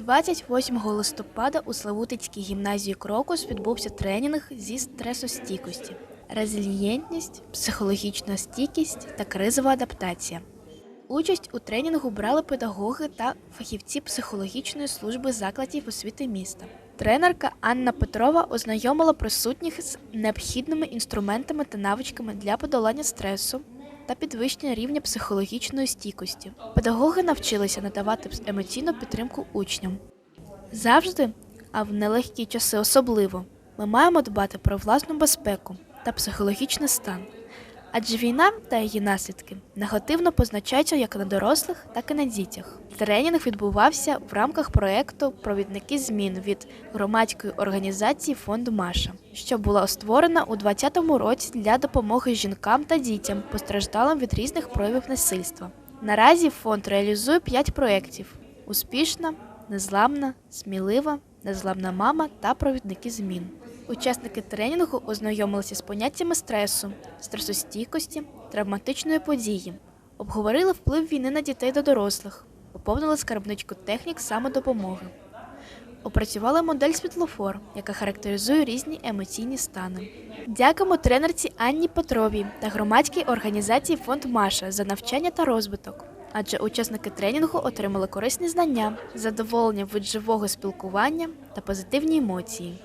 28 листопада у Славутицькій гімназії Крокус відбувся тренінг зі стресостійкості, резильєнтність, психологічна стійкість та кризова адаптація. Участь у тренінгу брали педагоги та фахівці психологічної служби закладів освіти міста. Тренерка Анна Петрова ознайомила присутніх з необхідними інструментами та навичками для подолання стресу та підвищення рівня психологічної стійкості. Педагоги навчилися надавати емоційну підтримку учням. Завжди, а в нелегкі часи особливо, ми маємо дбати про власну безпеку та психологічний стан. Адже війна та її наслідки негативно позначаються як на дорослих, так і на дітях. Тренінг відбувався в рамках проєкту Провідники змін від громадської організації фонду Маша, що була створена у 2020 році для допомоги жінкам та дітям, постраждалим від різних проявів насильства. Наразі фонд реалізує 5 проєктів: успішна, незламна, смілива, незламна мама та провідники змін. Учасники тренінгу ознайомилися з поняттями стресу, стресостійкості, травматичної події, обговорили вплив війни на дітей та дорослих, поповнили скарбничку технік самодопомоги. Опрацювали модель світлофор, яка характеризує різні емоційні стани. Дякуємо тренерці Анні Петровій та громадській організації Фонд Маша за навчання та розвиток. Адже учасники тренінгу отримали корисні знання, задоволення від живого спілкування та позитивні емоції.